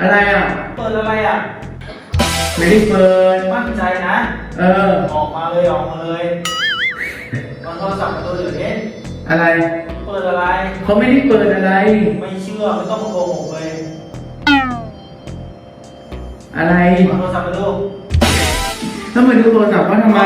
อะไรอะ เปิดอะไรอะ ไม่ได้เปิด มั่นใจนะ เออ ออกมาเลยออกมาเลยมันโทรศัพท์มาตัวอื่นเองอะไร เปิดอะไร เขาไม่ได้เปิดอะไร ไม่เชื่อไม่ต้องมาโกหกเลยอะไรเอาโทรศัพท์มาดูต้องมาดูโทรศัพท์ว่าทำไม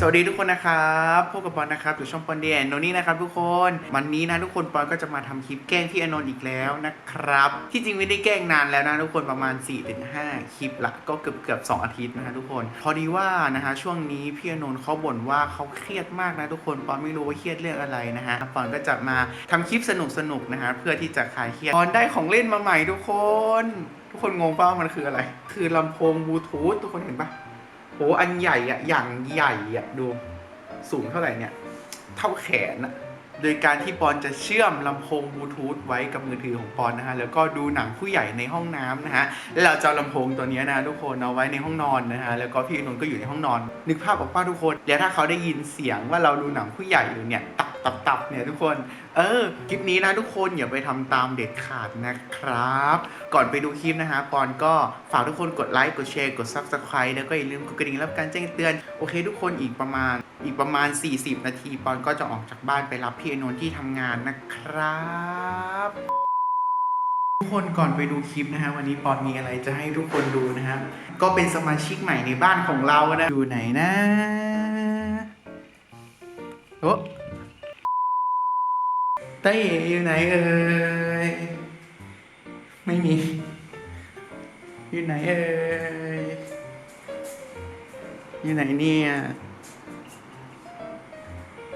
สวัสดีทุกคนนะครับพบกับบอลนะครับอยู่ช่องปอนเดียนโนนี่นะครับ ทุกคนวันนี้นะทุกคนปอนก็จะมาทำคลิปแกล้งพี่อนนท์อีกแล้วนะครับ ที่จริงไม่ได้แกล้งนานแล้วนะทุกคนประมาณ 4-5 คลิปละก็เกือบเกือบๆ2อาทิตย์นะฮะทุกคน พอดีว่านะฮะช่วงนี้พี่อนนท์เขาบ่นว่าเขาเครียดมากนะทุกคนปอนไม่รู้ว่าเครียดเรื่องอะไรนะฮะปอนก็จะมาทำคลิปสนุกๆนะฮะเพื่อที่จะคลายเครียดปอนได้ของเล่นมาใหม่ทุกคน ทุกคนงงป่ะว่ามันคืออะไร คือลำโพงบลูทูธทุกคนเห็นปะโหอันใหญ่อะอย่างใหญ่อะดูสูงเท่าไหร่เนี่ย เท่าแขนอะโดยการที่ปอนจะเชื่อมลำโพงบลูทูธไว้กับมือถือของปอนนะฮะ แล้วก็ดูหนังผู้ใหญ่ในห้องน้ำนะฮะ แล้วเราจะเอาลำโพงตัวนี้นะทุกคนเอาไว้ในห้องนอนนะฮะ แล้วก็พี่นนท์ก็อยู่ในห้องนอน นึกภาพออกป้าทุกคน แล้วถ้าเขาได้ยินเสียงว่าเราดูหนังผู้ใหญ่อยู่เนี่ยต ตับตับเนี่ยทุกคน เออคลิปนี้นะทุกคนอย่าไปทำตามเด็ดขาดนะครับ ก่อนไปดูคลิปนะฮะปอนก็ฝากทุกคนกดไลค์กดแชร์กด subscribe แล้วก็อย่าลืมกดกระดิ่งรับการแจ้งเตือน โอเคทุกคนอีกประมาณอีกประมาณ 40 นาทีปอนก็จะออกจากบ้านไปรับพี่อนนท์ที่ทำงานนะครับทุกคนก่อนไปดูคลิปนะฮะวันนี้ปอนมีอะไรจะให้ทุกคนดูนะครับก็เป็นสมาชิกใหม่ในบ้านของเรานะอยู่ไหนนะโอ้ เต้อยู่ไหนเอ่ยไม่มี อยู่ไหนเอ่ยอยู่ไหนเนี่ย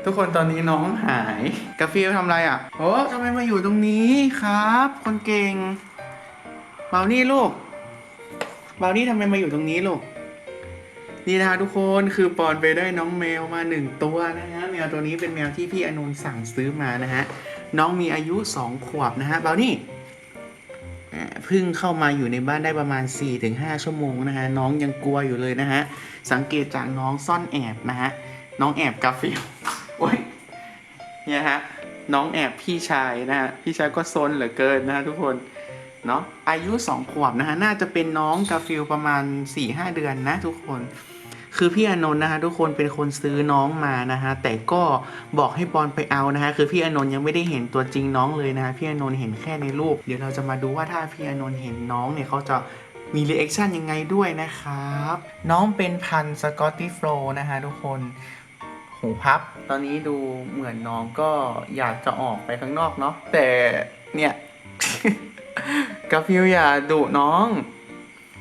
ทุกคนตอนนี้น้องหายกาฟิลทำอะไรอะโอ้ทำไมมาอยู่ตรงนี้ครับ คนเก่งเบานี่ลูกเบานี่ทำไมมาอยู่ตรงนี้ลูก นี่นะคะทุกคนคือปอนไปได้น้องแมวมาหนึ่งตัวนะฮะแมวตัวนี้เป็นแมวที่พี่อนุนสั่งซื้อมานะฮะน้องมีอายุสองขวบนะฮะเบานี่เพิ่งเข้ามาอยู่ในบ้านได้ประมาณ 4-5 ชั่วโมงนะฮะน้องยังกลัวอยู่เลยนะฮะสังเกตจากน้องซ่อนแอบนะฮะน้องแอบกาฟิลโอ้ยเนี่ยฮะน้องแอบพี่ชายนะฮะพี่ชายก็ซนเหลือเกินนะฮะทุกคนเนาะอายุสองขวบนะฮะน่าจะเป็นน้องกาฟิลประมาณ4ี่ห้าเดือนนะทุกคน คือพี่อนนท์นะฮะทุกคนเป็นคนซื้อน้องมานะฮะแต่ก็บอกให้ปอนไปเอานะฮะคือพี่อนนท์ยังไม่ได้เห็นตัวจริงน้องเลยนะฮะพี่อนนท์เห็นแค่ในรูป เดี๋ยวเราจะมาดูว่าถ้าพี่อนนท์เห็นน้องเนี่ยเขาจะมีรีแอคชั่นยังไงด้วยนะครับ น้องเป็นพันสกอตติโฟลนะฮะทุกคนหูพับ ตอนนี้ดูเหมือนน้องก็อยากจะออกไปข้างนอกเนาะแต่เนี่ยกาฟิลอย่าดุน้อง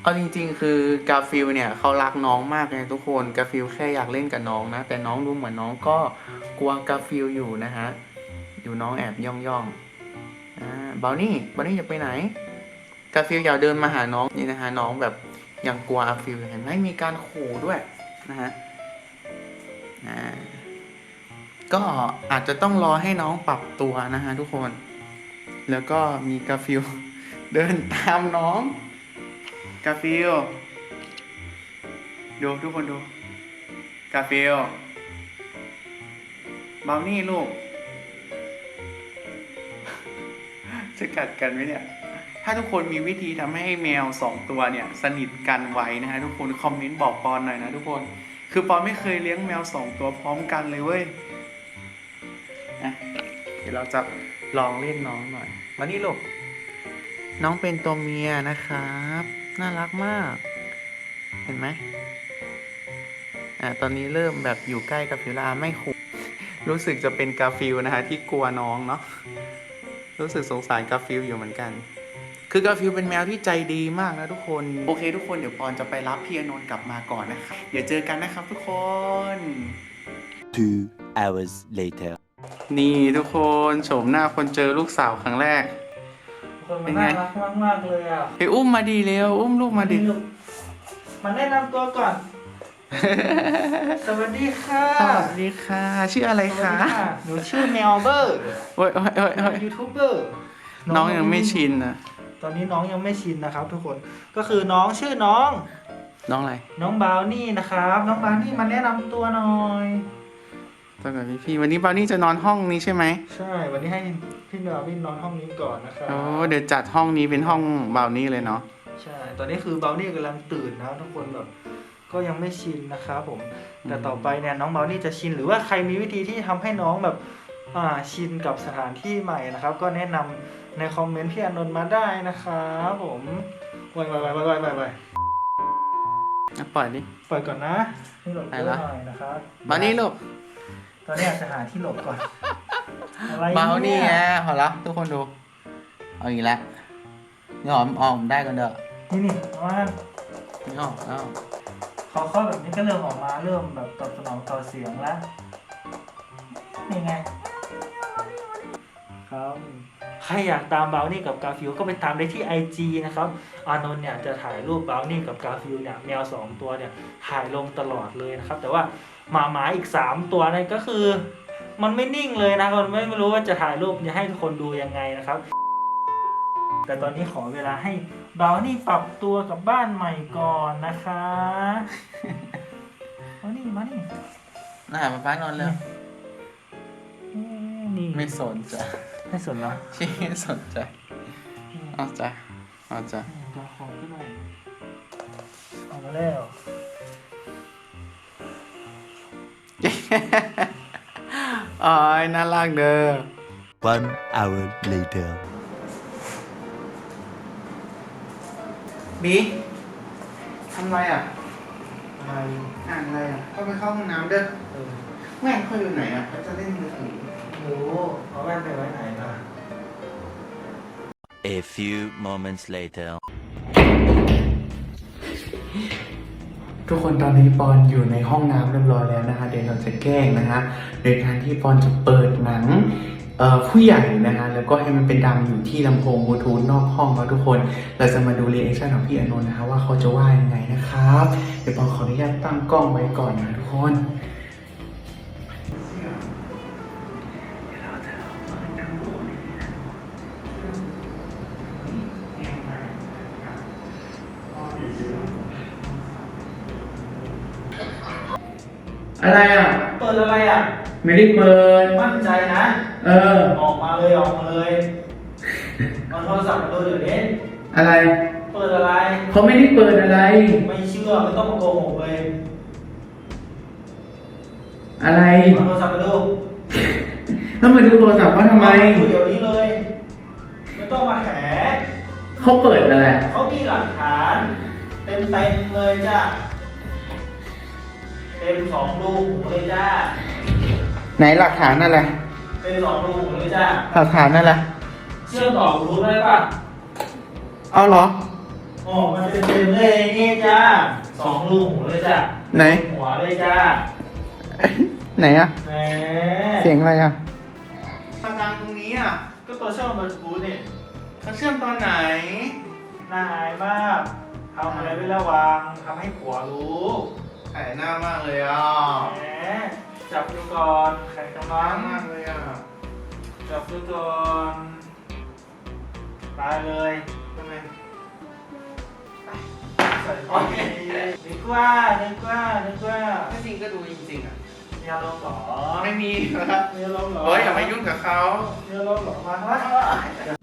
เอาจริง ๆ คือกาฟิลเนี่ยเขารักน้องมากเลยทุกคนกาฟิลแค่อยากเล่นกับน้องนะ แต่น้องดูเหมือนน้องก็กลัวกาฟิลอยู่นะฮะอยู่น้องแอบย่องย่องๆอ่าบาวนี่บาวนี่จะไปไหน กาฟิลอย่าเดินมาหาน้องนี่นะฮะน้องแบบยังกลัวกาฟิลเห็นไหมมีการขู่ด้วยนะฮะอ่าก็อาจจะต้องรอให้น้องปรับตัวนะฮะทุกคน แล้วก็มีกาฟิลเดินตามน้อง กาฟิลดูทุกคนดู กาฟิลเบานี่ลูก จะกัดกันไหมเนี่ย ถ้าทุกคนมีวิธีทำให้แมวสองตัวเนี่ย สนิทกันไว้นะฮะทุกคนคอมเมนต์บอกปอนหน่อยนะทุกคน คือปอนไม่เคยเลี้ยงแมวสองตัวพร้อมกันเลยเว้ยนะเดี๋ยวเราจะลองเล่นน้องหน่อยมานี่ลูก น้องเป็นตัวเมียนะครับ น่ารักมาก เห็นไหมอ่าตอนนี้เริ่มแบบอยู่ใกล้กับฟิลาไม่ขู่รู้สึกจะเป็นกาฟิลนะฮะที่กลัวน้องเนาะรู้สึกสงสารกาฟิลอยู่เหมือนกัน คือกาฟิลเป็นแมวที่ใจดีมากนะทุกคน โอเค ทุกคนเดี๋ยวปอนจะไปรับพี่อนนท์กลับมาก่อนนะครับเดี๋ยวเจอกันนะครับทุกคน Two hours later. นี่ทุกคนโฉมหน้าคนเจอลูกสาวครั้งแรก คนเป็มันนไง น่ารักมากๆเลยอะไปอุ้มมาดีเร็วอุ้มลูกมาดิ ลูกมันแนะนำตัวก่อน สวัสดีค่ะสวัสดีค่ะ ชื่ออะไรสวัสคะดีค่ะหนูชื่อแมวเบอร์โอ้ยโอ้ยโอ้ยโอ้ยยูทูบเบอร์น้องยังไม่ชินนะตอนนี้น้องยังไม่ชินนะครับ ทุกคนก็คือน้องชื่อน้อง น้องอะไรน้องบราวนี่นะครับ น้องบราวนี่มาแนะนำตัวหน่อย ตั้งแต่พี่พี่วันนี้บราวนี่จะนอนห้องนี้ใช่ไหมใช่ วันนี้ให้พี่บราวนี่นอนห้องนี้ก่อนนะครับ โอ้เดี๋ยวจัดห้องนี้เป็นห้องบราวนี่เลยเนาะใช่ ตอนนี้คือบราวนี่กำลังตื่นนะครับทุกคนแบบก็ยังไม่ชินนะครับผม แต่ต่อไปเนี่ยน้องบราวนี่จะชินหรือว่าใครมีวิธีที่ทำให้น้องแบบอ่าชินกับสถานที่ใหม่นะครับ ก็แนะนำในคอมเมนต์พี่อานนท์มาได้นะครับผมไวไวไวไวไวไวไวอะปล่อยดิปล่อยก่อนนะให้หลบไปเยอะละ หน่อยนะครับบราวนี่ลูก ตอนนี้อาจจะหาที่หลบก่อนอะไรบราวนี่เยแฮะพอละทุกคนดู เอาอีกแล้วนี่หอมออมได้กันเด้อนี่นี่ว่านี่ออกแล้วพอเข้าแบบนี้ก็เริ่มออกมาเริ่มแบบตอบสนองต่อเสียงแล้วนี่ไงครับ ใครอยากตามบราวนี่กับกาฟิลก็ไปตามได้ที่ IG นะครับ อานนท์เนี่ยจะถ่ายรูปบราวนี่กับกาฟิลเนี่ยแมวสองตัวเนี่ยถ่ายลงตลอดเลยนะครับ แต่ว่าหมาหมาอีก 3 ตัวเนี่ยก็คือ มันไม่นิ่งเลยนะมันไม่รู้ว่าจะถ่ายรูปจะให้ทุกคนดูยังไงนะครับ แต่ตอนนี้ขอเวลาให้บราวนี่ปรับตัวกับบ้านใหม่ก่อนนะคะมานี่มานี่น่าป้าป้านอนเลยนี่ไม่สนใจ ไม่สนเหรอชี้ไม่สนใจเอาจ้ะเอาจ้ะตัวของขึ้นหน่อยเอามาแล้วอ๋อยน่ารักเด้อ One hour later. บีทำไรอะอะไรอ่านอะไรอะก็ไปเข้าห้องน้ำเด้อเออแม่งเขาอยู่ไหนอะเขาจะเล่นมือถือ หนูเอาแว่นไปไว้ไหนนะ A few moments later. ทุกคนตอนนี้ปอนอยู่ในห้องน้ำเรียบร้อยแล้วนะคะเดี๋ยวเราจะแกล้งนะคะโดยการที่ปอนจะเปิดหนังเอ่อผู้ใหญ่นะคะแล้วก็ให้มันเป็นดังอยู่ที่ลำโพงบลูทูธนอกห้องนะทุกคน เราจะมาดูรีแอคชั่นของพี่อานนท์นะคะว่าเขาจะว่ายังไงนะครับ เดี๋ยวปอนขออนุญาตตั้งกล้องไว้ก่อนนะทุกคน อะไรอะ เปิดอะไรอะ ไม่ได้เปิด มั่นใจนะ เออ ออกมาเลยออกมาเลยเอาโทรศัพท์มาดูเดี๋ยวนี้อะไร เปิดอะไร เขาไม่ได้เปิดอะไร ไม่เชื่อไม่ต้องมาโกหกเลยอะไรเอาโทรศัพท์มาดูแล้วมาดูโทรศัพท์เขาทำไม ดูเดี๋ยวนี้เลย ไม่ต้องมาแหเขาเปิดอะไร เขามีหลักฐาน เต็มเต็มๆเลยจ้า เต็มสองรูหูเลยจ้า ไหนหลักฐานอะไรเต็มสองรูหูเลยจ้า หลักฐานอะไรเชื่อมต่อรู้ได้ป่ะเอาเหรอ โอ้มันเต็มเต็มๆเลยนี่จ้าสองรูหูเลยจ้าไหน หัวเลยจ้าไหนอะแหมเสียงอะไรอะทางตรงนี้อะก็ตัวเชื่อมบลูทูธนี่เขาเชื่อมตอนไหน น่าอายมากทำอะไรไม่ระวังทำให้ผัวรู้ แผลหน้ามากเลยอะแหมจับดูก่อนแข่งกำลังมากเลยอะจับดูก่อนตายเลยทำไมใส่ไปนึกว่านึกว่านึกว่าไม่จริงก็ดูจริงๆอะมีอารมณ์เหรอไม่มีครับมีอารมณ์เหรอโอ้ยอย่ามายุ่งกับเขา มีอารมณ์เหรอมา